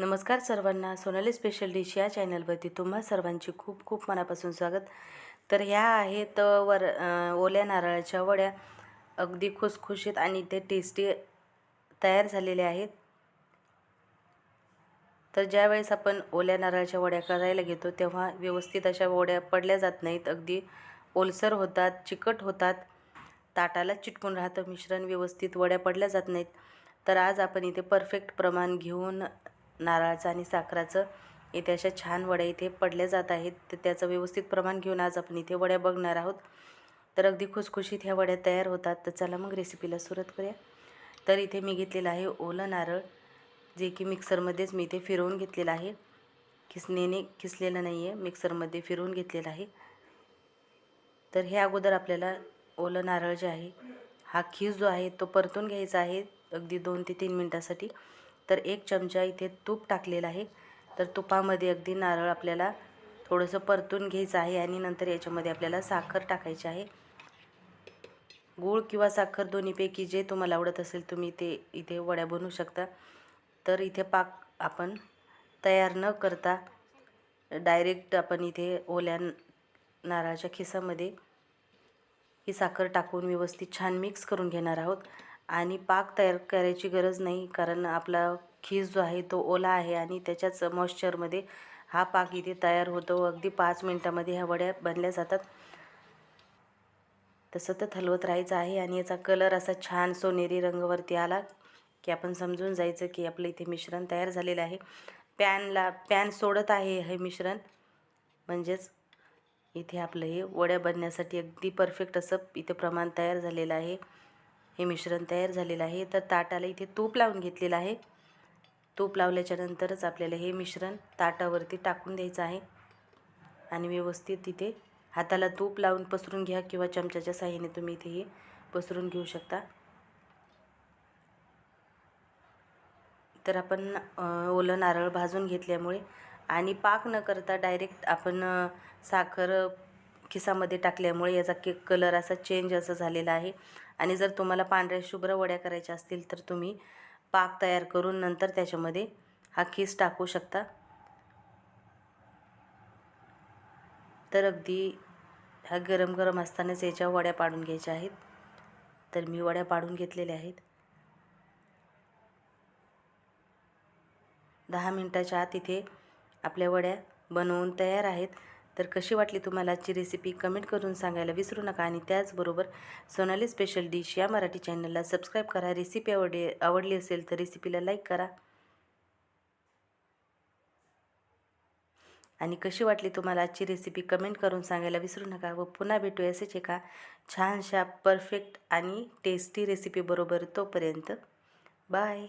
नमस्कार सर्वांना. Sonali special dish या चॅनलवरती तुम्हा सर्वांची खूप खूप मनापासून स्वागत. तर ह्या आहेत वर ओल्या नारळाच्या वड्या. अगदी खुसखुशीत आणि ते टेस्टी तयार झालेल्या आहेत. तर ज्यावेळेस आपण ओल्या नारळाच्या वड्या करायला घेतो तेव्हा व्यवस्थित अशा वड्या पडल्या जात नाहीत. अगदी ओलसर होतात चिकट होतात. ताटाला चिटकून राहतं मिश्रण व्यवस्थित वड्या पडल्या जात नाहीत. तर आज आपण इथे परफेक्ट प्रमाण घेऊन नारळाचं आणि साखराचं. इथे अशा छान वड्या इथे पडल्या जात आहेत. तर त्याचं व्यवस्थित प्रमाण घेऊन आज आपण इथे वड्या बघणार आहोत. तर अगदी खुसखुशीत ह्या वड्या तयार होतात. तर चला मग रेसिपीला सुरुवात करूया. तर इथे मी घेतलेलं आहे ओलं नारळ जे की मिक्सरमध्येच मी इथे फिरवून घेतलेलं आहे. किसनेने किसलेलं नाही आहे मिक्सरमध्ये फिरवून घेतलेलं आहे. तर हे अगोदर आपल्याला ओलं नारळ जे आहे हा खीस जो आहे तो परतून घ्यायचा आहे अगदी दोन ते तीन मिनटासाठी. तर एक चमचा इथे तूप टाकलेला आहे. तर तुपामध्ये अगदी नारळ आपल्याला थोडंसं परतून घ्यायचं आहे आणि नंतर याच्यामध्ये आपल्याला साखर टाकायची आहे. गूळ किंवा साखर दोन्हीपैकी जे तुम्हाला आवडत असेल तुम्ही ते इथे वड्या बनवू शकता. तर इथे पाक आपण तयार न करता डायरेक्ट आपण इथे ओल्या नारळाच्या खिसामध्ये ही साखर टाकून व्यवस्थित छान मिक्स करून घेणार आहोत. आणि पाक तयार करायची गरज नाही कारण आपला खीस जो आहे तो ओला आहे आणि त्याच्याच मॉइश्चरमध्ये हा पाक इथे तयार होतो. अगदी पाच मिनटामध्ये ह्या वड्या बनल्या जातात. तर सतत हलवत राहायचं आहे आणि याचा कलर असा छान सोनेरी रंगवरती आला की आपण समजून जायचं की आपलं इथे मिश्रण तयार झालेलं आहे. पॅनला पॅन सोडत आहे हे मिश्रण. म्हणजेच इथे आपलं हे वड्या बनण्यासाठी अगदी परफेक्ट असं इथे प्रमाण तयार झालेलं आहे. हे मिश्रण तयार झालेलं आहे. तर ताटाला इथे तूप लावून घेतलेलं आहे. तूप लावल्याच्यानंतरच आपल्याला हे मिश्रण ताटावरती टाकून द्यायचं आहे. आणि व्यवस्थित तिथे हाताला तूप लावून पसरून घ्या किंवा चमच्याच्या साह्याने तुम्ही इथे हे पसरून घेऊ शकता. तर आपण ओलं नारळ भाजून घेतल्यामुळे आणि पाक न करता डायरेक्ट आपण साखर खिसामध्ये टाकल्यामुळे याचा केक कलर असा चेंज असं झालेला आहे. आणि जर तुम्हाला पांढऱ्या शुभ्र वड्या करायच्या असतील तर तुम्ही पाक तयार करून नंतर त्याच्यामध्ये हा खीस टाकू शकता. तर अगदी ह्या गरम गरम असतानाच याच्या वड्या पाडून घ्यायच्या आहेत. तर मी वड्या पाडून घेतलेल्या आहेत. दहा मिनटाच्या आत इथे आपल्या वड्या बनवून तयार आहेत. तर कशी वाटली तुम्हाला आजची रेसिपी कमेंट करून सांगायला विसरू नका आणि त्याचबरोबर सोनाली स्पेशल डिश या मराठी चॅनलला सबस्क्राईब करा. रेसिपी आवडे आवडली असेल तर रेसिपीला लाईक करा. आणि कशी वाटली तुम्हाला आजची रेसिपी कमेंट करून सांगायला विसरू नका व पुन्हा भेटू असेच एका छानशा परफेक्ट आणि टेस्टी रेसिपीबरोबर तोपर्यंत. बाय